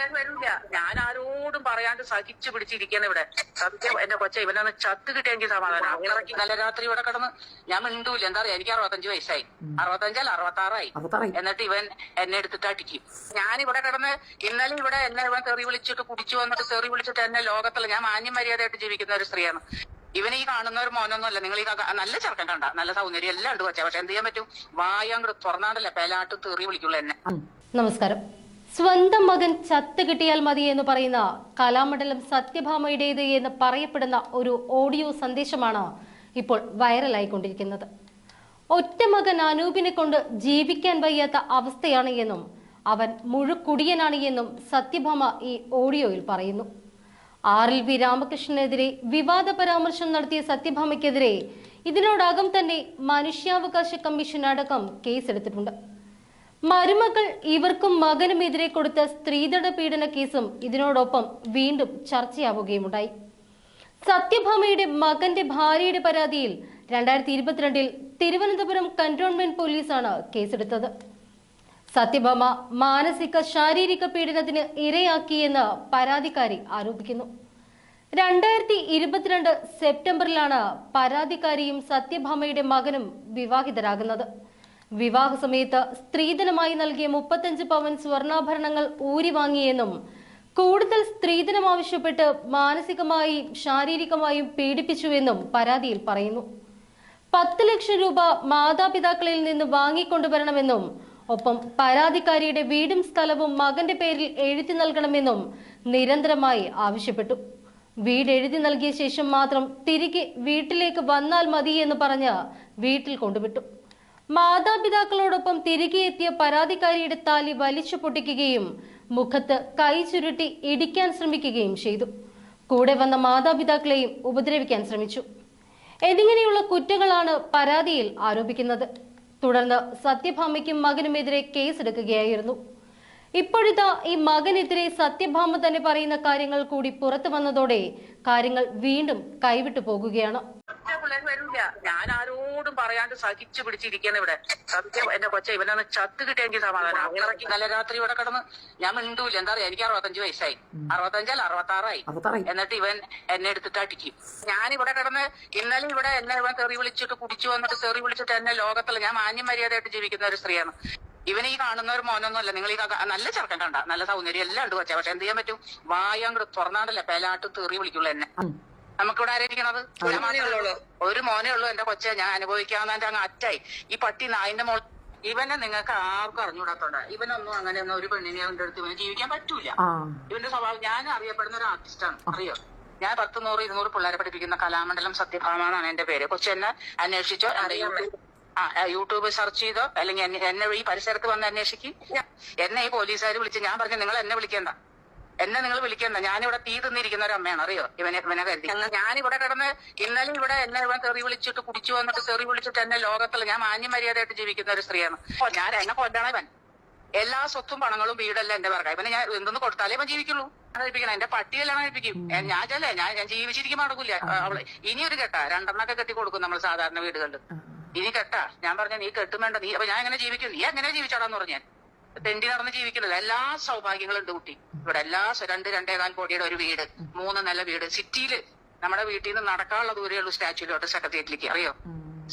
പിള്ളേർ വരില്ല. ഞാൻ ആരോടും പറയാണ്ട് സഹിച്ചു പിടിച്ചിരിക്കുന്ന ഇവിടെ. സത്യം എന്റെ കൊച്ച ഇവനൊന്ന് ചത്ത് കിട്ടിയെങ്കിൽ സമാധാനം. നല്ല രാത്രി ഇവിടെ കിടന്ന് ഞാൻ മിണ്ടൂല. എന്താ പറയാ എനിക്ക് അറുപത്തഞ്ച് വയസ്സായി. അറുപത്തഞ്ചല്ല അറുപത്താറായി. അറുപത്താറായി. എന്നിട്ട് ഇവൻ എന്നെ എടുത്തിട്ട് അടിക്കും. ഞാൻ ഇവിടെ കിടന്ന് ഇന്നലെ ഇവിടെ എന്നെ ഇവൻ തെറി വിളിച്ചിട്ട് കുടിച്ചു വന്നിട്ട് തെറി വിളിച്ചിട്ട് എന്നെ ലോകത്തിൽ ഞാൻ മാന്യം മര്യാദയായിട്ട് ജീവിക്കുന്ന ഒരു സ്ത്രീയാണ്. ഇവനെ ഈ കാണുന്ന ഒരു മോനൊന്നുമല്ല. നിങ്ങൾ ഈ നല്ല ചെറുക്കൻ കണ്ട. നല്ല സൗന്ദര്യം എല്ലാം ഉണ്ട് കൊച്ചെ. പക്ഷെ എന്ത് ചെയ്യാൻ പറ്റും? വായ തുറന്നാണ്ടല്ലേ പേലാട്ട് തെറി വിളിക്കുള്ളൂ എന്നെ. നമസ്കാരം. സ്വന്തം മകൻ ചത്ത് കിട്ടിയാൽ മതി എന്ന് പറയുന്ന കലാമണ്ഡലം സത്യഭാമയുടേത് എന്ന് പറയപ്പെടുന്ന ഒരു ഓഡിയോ സന്ദേശമാണ് ഇപ്പോൾ വൈറലായിക്കൊണ്ടിരിക്കുന്നത്. ഒറ്റ മകൻ അനൂപിനെ കൊണ്ട് ജീവിക്കാൻ വയ്യാത്ത അവസ്ഥയാണ് എന്നും അവൻ മുഴുക്കുടിയനാണ് എന്നും സത്യഭാമ ഈ ഓഡിയോയിൽ പറയുന്നു. ആർ എൽ വി രാമകൃഷ്ണനെതിരെ വിവാദ പരാമർശം നടത്തിയ സത്യഭാമയ്ക്കെതിരെ ഇതിനോടകം തന്നെ മനുഷ്യാവകാശ കമ്മീഷൻ അടക്കം കേസെടുത്തിട്ടുണ്ട്. മരുമകൾ ഇവർക്കും മകനുമെതിരെ കൊടുത്ത സ്ത്രീധന പീഡന കേസും ഇതിനോടൊപ്പം വീണ്ടും ചർച്ചയാവുകയുമുണ്ടായി. സത്യഭാമയുടെ മകന്റെ ഭാര്യയുടെ പരാതിയിൽ രണ്ടായിരത്തി ഇരുപത്തിരണ്ടിൽ തിരുവനന്തപുരം കന്റോൺമെന്റ് പോലീസാണ് കേസെടുത്തത്. സത്യഭാമ മാനസിക ശാരീരിക പീഡനത്തിന് ഇരയാക്കിയെന്ന് പരാതിക്കാരി ആരോപിക്കുന്നു. രണ്ടായിരത്തി ഇരുപത്തിരണ്ട് സെപ്റ്റംബറിലാണ് പരാതിക്കാരിയും സത്യഭാമയുടെ മകനും വിവാഹിതരാകുന്നത്. വിവാഹ സമയത്ത് സ്ത്രീധനമായി നൽകിയ മുപ്പത്തഞ്ച് പവൻ സ്വർണാഭരണങ്ങൾ ഊരി വാങ്ങിയെന്നും കൂടുതൽ സ്ത്രീധനം ആവശ്യപ്പെട്ട് മാനസികമായും ശാരീരികമായും പീഡിപ്പിച്ചുവെന്നും പരാതിയിൽ പറയുന്നു. പത്ത് ലക്ഷം രൂപ മാതാപിതാക്കളിൽ നിന്ന് വാങ്ങിക്കൊണ്ടുവരണമെന്നും ഒപ്പം പരാതിക്കാരിയുടെ വീടും സ്ഥലവും മകന്റെ പേരിൽ എഴുതി നൽകണമെന്നും നിരന്തരമായി ആവശ്യപ്പെട്ടു. വീട് എഴുതി നൽകിയ ശേഷം മാത്രം തിരികെ വീട്ടിലേക്ക് വന്നാൽ മതി എന്ന് പറഞ്ഞ് വീട്ടിൽ കൊണ്ടുവിട്ടു. മാതാപിതാക്കളോടൊപ്പം തിരികെ എത്തിയ പരാതിക്കാരിയുടെ താലി വലിച്ചു പൊട്ടിക്കുകയും മുഖത്ത് കൈ ചുരുട്ടി ഇടിക്കാൻ ശ്രമിക്കുകയും ചെയ്തു. കൂടെ വന്ന മാതാപിതാക്കളെയും ഉപദ്രവിക്കാൻ ശ്രമിച്ചു. എന്നിങ്ങനെയുള്ള കുറ്റങ്ങളാണ് പരാതിയിൽ ആരോപിക്കുന്നത്. തുടർന്ന് സത്യഭാമയ്ക്കും മകനുമെതിരെ കേസെടുക്കുകയായിരുന്നു. ഇപ്പോഴിതാ ഈ മകനെതിരെ സത്യഭാമ തന്നെ പറയുന്ന കാര്യങ്ങൾ കൂടി പുറത്തു വന്നതോടെ കാര്യങ്ങൾ വീണ്ടും കൈവിട്ടു പോകുകയാണ്. വരില്ല ഞാൻ ആരോടും പറയാണ്ട് സഹിച്ചു പിടിച്ചിരിക്കുന്ന ഇവിടെ. സത്യം എന്റെ കൊച്ച ഇവനൊന്ന് ചത്ത് കിട്ടിയെങ്കിൽ സമാധാനം. ഇറക്കി നല്ല രാത്രി ഇവിടെ കിടന്ന് ഞാൻ മിണ്ടൂല. എന്താ പറയാ എനിക്ക് അറുപത്തഞ്ച് വയസ്സായി. അറുപത്തഞ്ചല്ല അറുപത്താറായി. അറുപത്താറായി. എന്നിട്ട് ഇവൻ എന്നെ എടുത്തിട്ട് അടിക്കും. ഞാൻ ഇവിടെ കിടന്ന് ഇന്നലെ ഇവിടെ എന്നെ ഇവൻ തെറി വിളിച്ചിട്ട് കുടിച്ചു വന്നിട്ട് തെറി വിളിച്ചിട്ട് എന്നെ ലോകത്തിൽ ഞാൻ മാന്യം മര്യാദയായിട്ട് ജീവിക്കുന്ന ഒരു സ്ത്രീയാണ്. ഇവനെ ഈ കാണുന്ന ഒരു മോനൊന്നുമല്ല. നിങ്ങൾ ഈ നല്ല ചെറുക്കൻ കണ്ട. നല്ല സൗന്ദര്യം എല്ലാം ഉണ്ട് കൊച്ചെ. പക്ഷെ എന്ത് ചെയ്യാൻ പറ്റും? വായ അങ്ങോട്ട് തുറന്നാണ്ടല്ലേ പേലാട്ട് തെറി വിളിക്കുള്ളൂ എന്നെ. നമുക്കിവിടെ ആരായിരിക്കണത് ഒരു മോനേ ഉള്ളൂ. ഒരു മോനേ ഉള്ളൂ എന്റെ കൊച്ചെ. ഞാൻ അനുഭവിക്കാവുന്നതിന്റെ അങ്ങ് അറ്റായി. ഈ പട്ടി നായിന്റെ മോൾ ഇവനെ നിങ്ങൾക്ക് ആർക്കും അറിഞ്ഞുകൂടാത്തോണ്ട. ഇവനൊന്നും അങ്ങനെയൊന്നും ഒരു പെണ്ണിനെ അവന്റെ അടുത്ത് ഇവന് ജീവിക്കാൻ പറ്റൂല. ആ. ഇവന്റെ സ്വഭാവം ഞാൻ അറിയപ്പെടുന്ന ഒരു ആർട്ടിസ്റ്റാണ് അറിയോ? ഞാൻ പത്ത് നൂറ് ഇരുന്നൂറ് പിള്ളേരെ പഠിപ്പിക്കുന്ന കലാമണ്ഡലം സത്യഭാമ എന്നാണ് എന്റെ പേര്. കൊച്ചെന്നെ അന്വേഷിച്ചോ? എന്റെ യൂട്യൂബ് ആ ആ, യൂട്യൂബ് സെർച്ച് ചെയ്തോ? അല്ലെങ്കിൽ എന്നെ- എന്നെ ഈ പരിസരത്ത് വന്ന് അന്വേഷിക്കും. എന്നെ ഈ പോലീസുകാർ വിളിച്ച് ഞാൻ പറഞ്ഞു നിങ്ങൾ എന്നെ വിളിക്കണ്ട. എന്നെ നിങ്ങൾ വിളിക്കണ്ട. ഞാനിവിടെ തീ തിന്നിരിക്കുന്ന ഒരു അമ്മയാണ്. അറിയോ? ഇവനെ ഇവനെ കരുതി. ഞാനിവിടെ കിടന്ന് ഇന്നലെ ഇവിടെ എന്നെ ഇവൻ തെറി വിളിച്ചിട്ട് കുടിച്ചു വന്നിട്ട് തെറി വിളിച്ചിട്ട് എന്നെ ലോകത്തിൽ ഞാൻ മാന്യമര്യാദയായിട്ട് ജീവിക്കുന്ന ഒരു സ്ത്രീയാണ്. അപ്പൊ ഞാൻ എന്നെ കൊല്ലണ ഇവൻ. എല്ലാ സ്വത്തും പണങ്ങളും വീടല്ല എന്റെ പറക്കാം ഇവനെ ഞാൻ എന്തെന്ന് കൊടുത്താലേ ഇവൻ ജീവിക്കുള്ളൂ. കഴിപ്പിക്കണം. എന്റെ പട്ടിയെല്ലാം കഴിപ്പിക്കും. ഞാൻ ചെല്ലേ. ഞാൻ ഞാൻ ജീവിച്ചിരിക്കുമ്പോൾ നടക്കൂല അവൾ ഇനി ഒരു കെട്ടാ. രണ്ടെണ്ണൊക്കെ കെട്ടി കൊടുക്കും നമ്മൾ സാധാരണ വീടുകളിൽ ഇനി കെട്ടാ. ഞാൻ പറഞ്ഞ നീ കെട്ടും വേണ്ട. നീ അപ്പൊ ഞാൻ എങ്ങനെ ജീവിക്കും? നീ എങ്ങനെ ജീവിച്ചാടാന്ന് പറഞ്ഞു ഞാൻ. തെണ്ടി നടന്ന് ജീവിക്കുന്നത്. എല്ലാ സൗഭാഗ്യങ്ങളും ഉണ്ട് കുട്ടി. ഇവിടെ എല്ലാ രണ്ട് രണ്ട് രണ്ടേകാൽ കോടിയുടെ ഒരു വീട് മൂന്ന് നല്ല വീട്. സിറ്റിയിൽ നമ്മുടെ വീട്ടിൽ നിന്ന് നടക്കാനുള്ള ദൂരെയുള്ള സ്റ്റാച്യൂലോട്ട് സെക്രട്ടേറിയറ്റിലേക്ക്. അറിയോ?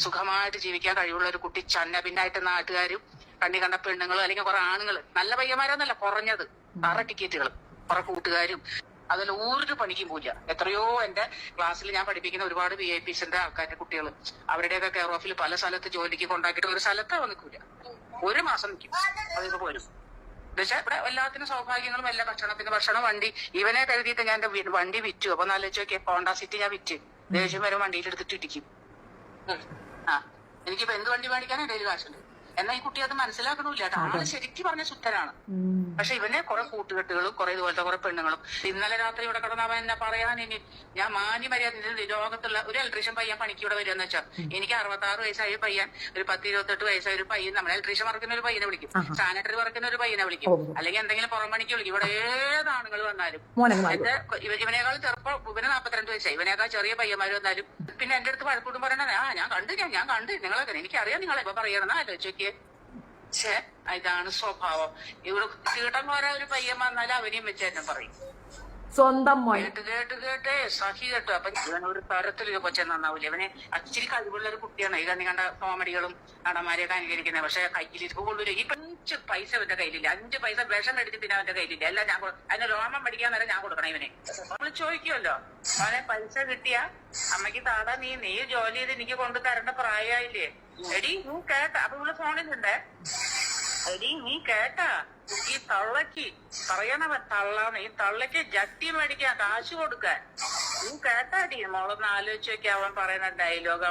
സുഖമായിട്ട് ജീവിക്കാൻ കഴിവുള്ള ഒരു കുട്ടി ചന്ന പിന്നായിട്ട് നാട്ടുകാരും കണ്ണി കണ്ട പെണ്ണുങ്ങളും അല്ലെങ്കിൽ കുറെ ആണുങ്ങൾ നല്ല പയ്യന്മാരൊന്നല്ല കുറഞ്ഞത്. തറ ടിക്കറ്റുകൾ കുറെ കൂട്ടുകാരും അതുപോലെ ഒരു പണിക്കും പോയില്ല എത്രയോ എന്റെ ക്ലാസ്സിൽ ഞാൻ പഠിപ്പിക്കുന്ന ഒരുപാട് വി ഐ പിസിന്റെ ആൾക്കാരുടെ കുട്ടികൾ അവരുടെയൊക്കെ കെയർ ഓഫിൽ പല സ്ഥലത്ത് ജോലിക്ക് കൊണ്ടാക്കിയിട്ട് ഒരു സ്ഥലത്ത് വന്നിക്കൂല ഒരു മാസം നിൽക്കും അതൊക്കെ പോരും. എന്നുവെച്ചാൽ ഇവിടെ എല്ലാത്തിനും സൗഭാഗ്യങ്ങളും എല്ലാ ഭക്ഷണത്തിന് ഭക്ഷണം വണ്ടി. ഇവനെ കരുതിയിട്ട് ഞാൻ എന്റെ വണ്ടി വിറ്റു. അപ്പൊ നല്ല നോക്കിയ ഹോണ്ട സിറ്റി ഞാൻ വിറ്റ്. ദേഷ്യം വരെ വണ്ടിയിൽ എടുത്തിട്ട് ഇടിക്കും. ആ. എനിക്കിപ്പോ എന്ത് വണ്ടി മേടിക്കാനും ഡെയിലി കാശുണ്ട്? എന്നാ ഈ കുട്ടി അത് മനസ്സിലാക്കണമില്ല. ആൾ ശരിക്കും പറഞ്ഞ ശുദ്ധനാണ്. പക്ഷെ ഇവനെ കുറെ കൂട്ടുകെട്ടുകളും കുറെ ഇതുപോലത്തെ കുറെ പെണ്ണുങ്ങളും. ഇന്നലെ രാത്രി ഇവിടെ കിടന്ന അവൻ എന്നെ പറയാൻ ഇനി? ഞാൻ മാന്യ മര്യാദ ലോകത്തുള്ള ഒരു ഇലക്ട്രീഷ്യൻ പയ്യൻ പണിക്ക് ഇവിടെ വരികയെന്ന് വെച്ചാൽ എനിക്ക് അറുപത്തി ആറ് വയസ്സായ പയ്യൻ ഒരു പത്ത് ഇരുപത്തെട്ട് വയസ്സായ ഒരു പയ്യൻ നമ്മളെ ഇലക്ട്രീഷ്യൻ വർക്കുന്ന ഒരു പയ്യനെ വിളിക്കും. സാനിറ്ററി വർക്കുന്ന ഒരു പയ്യനെ വിളിക്കും. അല്ലെങ്കിൽ എന്തെങ്കിലും പുറം പണിക്ക് വിളിക്കും. ഇവിടെ ഏത് ആണുങ്ങൾ വന്നാലും. എന്റെ ഇവനേക്കാൾ ചെറുപ്പം ഇവന് നാപ്പത്തിരണ്ട് വയസ്സായി. ഇവനേക്കാൾ ചെറിയ പയ്യന്മാർ വന്നാലും. പിന്നെ എന്റെ അടുത്ത് വഴക്കൂട്ടും പറയണേ ആ ഞാൻ കണ്ടു ഞാൻ കണ്ടു. നിങ്ങളെ എനിക്കറിയാം നിങ്ങളെ. ഇപ്പൊ പറയണമെന്ന് ആലോചിച്ച് ഛേ ഇതാണ് സ്വഭാവം. ഇവിടെ തീട്ടം പോരാ ഒരു പയ്യൻ വന്നാൽ അവനെയും വെച്ച് തന്നെ പറയും. സ്വന്തം മോൻ. കേട്ട് കേട്ട് കേട്ടേ. സഹി കേട്ടു. അപ്പൊ ഇവൻ ഒരു തരത്തിൽ ഒരു കൊച്ചൻ നന്നാവൂല. ഇവന് അച്ചിരി കഴിവുള്ള ഒരു കുട്ടിയാണ്. ഈ കണ്ട കോമഡികളും നടന്മാരെയൊക്കെ അനുകരിക്കുന്നത് പക്ഷെ കയ്യിൽ ഇത് കൊള്ളൂല ഈ അഞ്ച് പൈസ അവന്റെ കയ്യിലില്ല. അഞ്ച് പൈസ വിഷം എടുത്ത് പിന്നെ അവന്റെ കയ്യിലില്ല. എല്ലാം ഞാൻ അതിന് രോമം പഠിക്കാൻ നേരം ഞാൻ കൊടുക്കണം ഇവനെ. നമ്മൾ ചോദിക്കുമല്ലോ അവനെ പൈസ കിട്ടിയ? അമ്മയ്ക്ക് താടാ നീ. നീ ജോലി ചെയ്ത് എനിക്ക് കൊണ്ടു തരേണ്ട പ്രായമായില്ലേ? എടി നീ കേട്ട അപ്പൊ ഇവൾ ഫോണിലുണ്ടേ. എടി നീ കേട്ടാ? ഈ തള്ളക്ക് പറയണവ തള്ളാന്ന്. ഈ തള്ളക്ക് ജട്ടി മേടിക്കാൻ കാശ് കൊടുക്കാൻ. നീ കേട്ടാടി മോളൊന്ന് ആലോചിച്ച് വെക്കാൻ പറയുന്ന ഡയലോഗ്